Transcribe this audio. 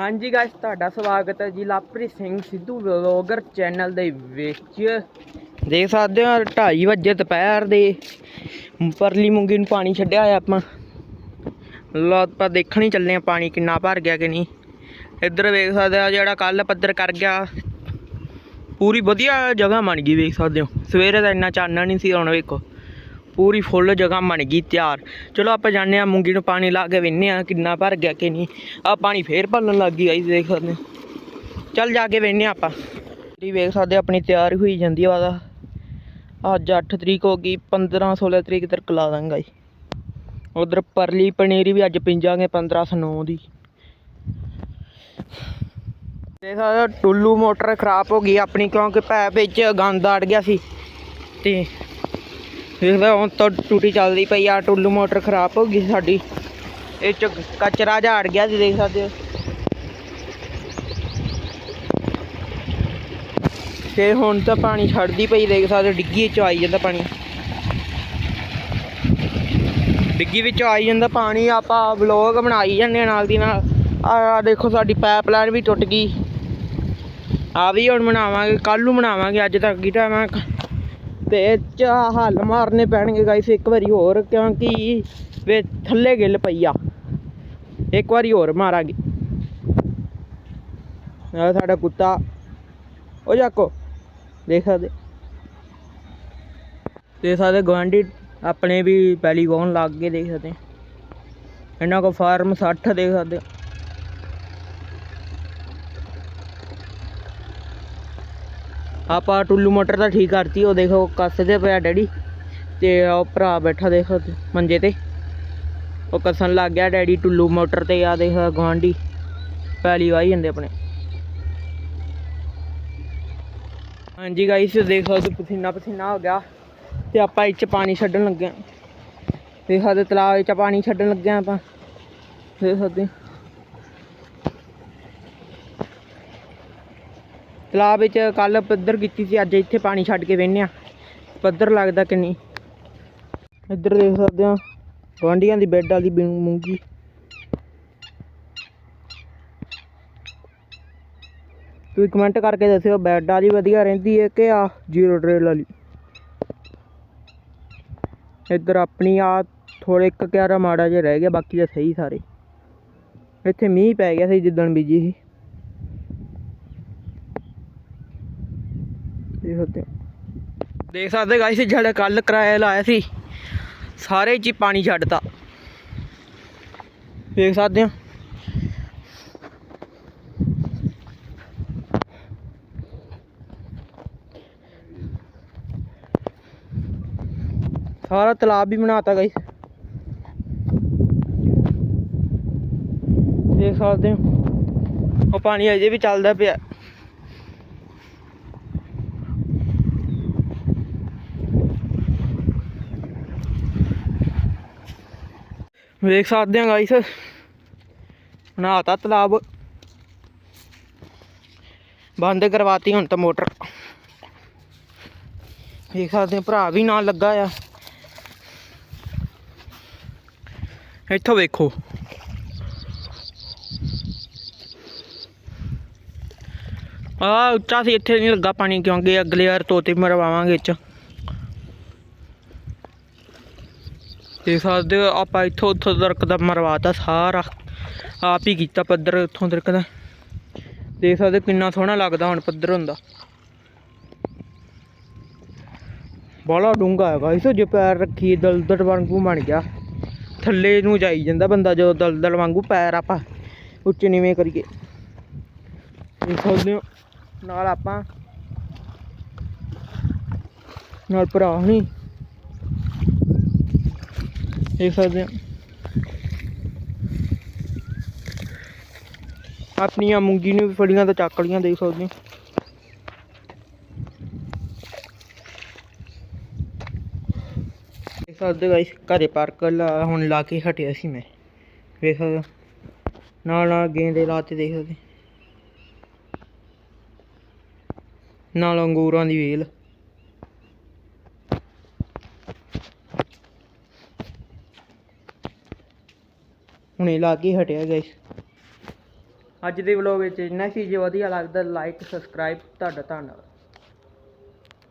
ਹਾਂਜੀ ਗਾਇਸ ਤੁਹਾਡਾ ਸਵਾਗਤ ਹੈ ਜੀ ਲਵਪ੍ਰੀਤ ਸਿੰਘ ਸਿੱਧੂ ਵਲੌਗਰ ਚੈਨਲ ਦੇ ਵਿੱਚ। ਦੇਖ ਸਕਦੇ ਹੋ 2:30 ਵਜੇ ਦੁਪਹਿਰ ਦੇ। ਪਰਲੀ ਮੂੰਗੀ ਨੂੰ ਪਾਣੀ ਛੱਡਿਆ ਹੋਇਆ ਆਪਾਂ। ਲੋ ਆਪਾਂ ਦੇਖਣ ਹੀ ਚੱਲੇ ਆ ਪਾਣੀ ਕਿੰਨਾ ਭਰ ਗਿਆ ਕਿ ਨਹੀਂ। ਇੱਧਰ ਵੇਖ ਸਕਦੇ ਆ ਜਿਹੜਾ ਕੱਲ ਪੱਧਰ ਕਰ ਗਿਆ। ਪੂਰੀ ਵਧੀਆ ਜਗ੍ਹਾ ਬਣ ਗਈ ਵੇਖ ਸਕਦੇ ਹੋ। ਸਵੇਰੇ ਤਾਂ ਇੰਨਾ ਚਾਨਣਾ ਨਹੀਂ ਸੀ ਹੁਣ ਵੇਖੋ। ਪੂਰੀ ਫੁੱਲ ਜਗ੍ਹਾ ਬਣ ਗਈ ਤਿਆਰ। ਚਲੋ ਆਪਾਂ ਜਾਣਦੇ ਆ ਮੂੰਗੀ ਨੂੰ ਪਾਣੀ ਲਾ ਕੇ ਵੇਖਨੇ ਆ ਕਿੰਨਾ ਭਰ ਗਿਆ ਕਿ ਨਹੀਂ। ਆ ਪਾਣੀ ਫੇਰ ਭਰਨ ਲੱਗ ਗਈ ਆਈ, ਦੇਖ ਸਕਦੇ ਹੋ। ਚੱਲ ਜਾ ਕੇ ਵੇਖਨੇ ਆ ਆਪਾਂ। ਜਿਹੜੀ ਵੇਖ ਸਕਦੇ ਆਪਣੀ ਤਿਆਰ ਹੋਈ ਜਾਂਦੀ ਆ ਵਾਦਾ। ਅੱਜ 8 ਤਰੀਕ ਹੋ ਗਈ 15 16 ਤਰੀਕ ਤੱਕ ਲਾ ਦਾਂਗਾ ਜੀ। ਉਧਰ ਪਰਲੀ ਪਨੀਰੀ ਵੀ ਅੱਜ ਪਿੰਜਾਂਗੇ 1509 ਦੀ। ਦੇਖ ਸਕਦੇ ਟੁੱਲੂ ਮੋਟਰ ਖਰਾਬ ਹੋ ਗਈ ਆਪਣੀ, ਕਿਉਂਕਿ ਪੈਪ ਵਿੱਚ ਗੰਦ ਅੜ ਗਿਆ ਸੀ। ਤੇ ਦੇਖਦਾ ਹੁਣ ਤਾਂ ਟੂਟੀ ਚੱਲਦੀ ਪਈ ਆ, ਟੁੱਲੂ ਮੋਟਰ ਖਰਾਬ ਹੋ ਗਈ ਸਾਡੀ। ਇਹ ਚ ਕਚਰਾ ਝਾੜ ਗਿਆ ਜੀ ਦੇਖ ਸਕਦੇ ਹੋ। ਤੇ ਹੁਣ ਤਾਂ ਪਾਣੀ ਛੱਡਦੀ ਪਈ, ਦੇਖ ਸਕਦੇ ਡਿੱਗੀ ਚ ਆਈ ਜਾਂਦਾ ਪਾਣੀ। ਡਿੱਗੀ ਵਿੱਚ ਆਈ ਜਾਂਦਾ ਪਾਣੀ, ਆਪਾਂ ਵਲੋਗ ਬਣਾਈ ਜਾਂਦੇ ਹਾਂ ਨਾਲ ਦੀ ਨਾਲ। ਆ ਦੇਖੋ ਸਾਡੀ ਪਾਈਪਲਾਈਨ ਵੀ ਟੁੱਟ ਗਈ। ਆ ਵੀ ਹੁਣ ਬਣਾਵਾਂਗੇ ਕੱਲ ਨੂੰ ਬਣਾਵਾਂਗੇ, ਅੱਜ ਤੱਕ ਕੀ ਟਾਈਮ ਆ ਤੇ ਇਹ ਹੱਲ ਮਾਰਨੇ ਪੈਣਗੇ ਗਾਇਸ ਇੱਕ ਵਾਰੀ ਹੋਰ, ਕਿਉਂਕਿ ਵੇ ਥੱਲੇ ਗਿੱਲ ਪਈ ਆ। ਇੱਕ ਵਾਰੀ ਹੋਰ ਮਾਰਾਂਗੇ। ਆ ਸਾਡਾ ਕੁੱਤਾ। ਉਹ ਜਾਕੋ, ਦੇਖ ਸਕਦੇ। ਦੇਖ ਸਾਡੇ ਗਵਾਂਢੀ ਆਪਣੇ ਵੀ ਪੈਲੀ ਵਾਹਣ ਲੱਗ ਗਏ, ਦੇਖ ਸਕਦੇ। ਇਹਨਾਂ ਕੋ ਫਾਰਮ 60 ਦੇਖ ਸਕਦੇ। ਆਪਾਂ ਟੁੱਲੂ ਮੋਟਰ ਤਾਂ ਠੀਕ ਕਰਤੀ, ਉਹ ਦੇਖੋ ਕੱਸਦੇ ਪਿਆ ਡੈਡੀ ਤੇ ਉਹ ਭਰਾ ਬੈਠਾ ਦੇਖੋ ਮੰਜੇ ਤੇ। ਉਹ ਕੱਸਣ ਲੱਗ ਗਿਆ ਡੈਡੀ ਟੁੱਲੂ ਮੋਟਰ ਤੇ ਆ ਦੇਖ ਗਵਾਂਢੀ ਪੈਲੀ ਵਾਹੀ ਜਾਂਦੇ ਆਪਣੇ। ਹਾਂਜੀ ਗਾਈਸ ਦੇਖੋ ਤੇ ਪਸੀਨਾ ਪਸੀਨਾ ਹੋ ਗਿਆ ਤੇ ਆਪਾਂ ਇੱਥੇ ਪਾਣੀ ਛੱਡਣ ਲੱਗੇ ਆਂ ਦੇਖ ਸਕਦੇ ਤਲਾਬ ਵਿੱਚ ਪਾਣੀ ਛੱਡਣ ਲੱਗੇ ਆਂ ਆਪਾਂ। ਦੇਖ ਸਕਦੇ ਤਲਾਬ ਵਿੱਚ ਕੱਲ ਪੱਧਰ ਕੀਤੀ ਸੀ, ਅੱਜ ਇੱਥੇ ਪਾਣੀ ਛੱਡ ਕੇ ਵੇਨੇ ਆ ਪੱਧਰ ਲੱਗਦਾ ਕਿ ਨਹੀਂ? ਇੱਧਰ ਦੇਖ ਸਕਦੇ ਆ ਗੁਆਂਢੀਆਂ ਦੀ ਬੈੱਡ ਵਾਲੀ ਬਿੰ- ਮੂੰਗੀ। ਤੁਸੀਂ ਕਮੈਂਟ ਕਰਕੇ ਦੱਸਿਓ, ਬੈੱਡ ਵਾਲੀ ਵਧੀਆ ਰਹਿੰਦੀ ਹੈ ਕਿ ਆ ਜ਼ੀਰੋ ਟ੍ਰੇਲ ਵਾਲੀ? ਇੱਧਰ ਆਪਣੀ ਆ ਥੋੜੇ ਇੱਕ ਕਿਆਰਾ ਮਾੜਾ ਜਿਹਾ ਰਹਿ ਗਿਆ, ਬਾਕੀ ਤਾਂ ਸਹੀ ਸਾਰੇ। ਇੱਥੇ ਮੀਂਹ ਪੈ ਗਿਆ ਸੀ ਜਿੱਦਣ ਬੀਜੀ ਸੀ। ਦੇਖ ਸਕਦੇ ਹੋ। ਦੇਖ ਸਕਦੇ ਗਾਇਸ ਜਿਹੜਾ ਕੱਲ ਕਿਰਾਇਆ ਲਾਇਆ ਸੀ, ਸਾਰੇ 'ਚ ਹੀ ਪਾਣੀ ਛੱਡਤਾ। ਦੇਖ ਸਕਦੇ ਹੋ। ਸਾਰਾ ਤਲਾਬ ਵੀ ਬਣਾਤਾ ਗਾਇਸ ਦੇਖ ਸਕਦੇ ਹੋ। ਉਹ ਪਾਣੀ ਅਜੇ ਵੀ ਚੱਲਦਾ ਪਿਆ। ਵੇਖ ਸਕਦੇ ਆ ਗਾਇਸ ਬਣਾਤਾ ਤਲਾਬ। ਬੰਦ ਕਰਵਾਤੀ ਹੁਣ ਤਾਂ ਮੋਟਰ। ਵੇਖ ਸਕਦੇ ਆ ਭਰਾ ਵੀ ਨਾਲ ਲੱਗਾ ਆ। ਇੱਥੋਂ ਵੇਖੋ। ਆ ਉੱਚਾ ਸੀ, ਇੱਥੇ ਨਹੀਂ ਲੱਗਾ ਪਾਣੀ, ਕਿਉਂਕਿ ਅਗਲੇ ਵਾਰ ਤੋਤੇ ਮਰਵਾਵਾਂਗੇ ਇੱਥੇ ਦੇਖ ਸਕਦੇ ਹੋ, ਆਪਾਂ ਇੱਥੋਂ ਉੱਥੋਂ ਤੱਕ ਦਾ ਮਰਵਾਤਾ ਸਾਰਾ ਆਪ ਹੀ ਕੀਤਾ ਪੱਧਰ ਉੱਥੋਂ ਤੱਕ ਦਾ। ਦੇਖ ਸਕਦੇ ਕਿੰਨਾ ਸੋਹਣਾ ਲੱਗਦਾ ਹੁਣ ਪੱਧਰ ਹੁੰਦਾ। ਬਾਲਾ ਡੂੰਗਾ ਹੈਗਾ, ਇਸ ਜੇ ਪੈਰ ਰੱਖੀ ਦਲਦਲ ਵਾਂਗੂ ਬਣ ਗਿਆ। ਥੱਲੇ ਨੂੰ ਜਾਈ ਜਾਂਦਾ ਬੰਦਾ, ਜਦੋਂ ਦਲਦਲ ਵਾਂਗੂ ਪੈਰ ਆਪਾਂ ਉੱਚ ਨੀਵੇਂ ਕਰੀਏ। ਦੇਖ ਸਕਦੇ ਹੋ, ਨਾਲ ਆਪਾਂ, ਨਾਲ ਭਰਾ ਨਹੀਂ ਦੇਖ ਸਕਦੇ ਹੋ। ਆਪਣੀਆਂ ਮੂੰਗੀ ਨੂੰ ਵੀ ਫੜੀਆਂ ਤਾਂ ਚੱਕ ਲੀਆਂ ਦੇਖ ਸਕਦੇ ਹੋ। ਦੇਖ ਸਕਦੇ ਗਾਇਸ ਘਰੇ ਪਾਰਕ ਲਾ, ਹੁਣ ਲਾ ਕੇ ਹਟਿਆ ਸੀ ਮੈਂ। ਦੇਖ ਸਕਦੇ ਨਾਲ ਨਾਲ ਗੇਂਦੇ ਲਾਤੇ ਦੇਖ ਸਕਦੇ ਨਾਲ ਅੰਗੂਰਾਂ ਦੀ ਵੇਲ। ਹੁਣੇ ਲਾ ਕੇ ਹਟਿਆ ਗਾਇਸ ਅੱਜ ਦੇ ਵਲੋਗ ਵਿੱਚ ਇੰਨਾ ਸੀ ਜੇ ਵਧੀਆ ਲੱਗਦਾ ਲਾਈਕ ਸਬਸਕ੍ਰਾਈਬ ਤੁਹਾਡਾ ਧੰਨਵਾਦ।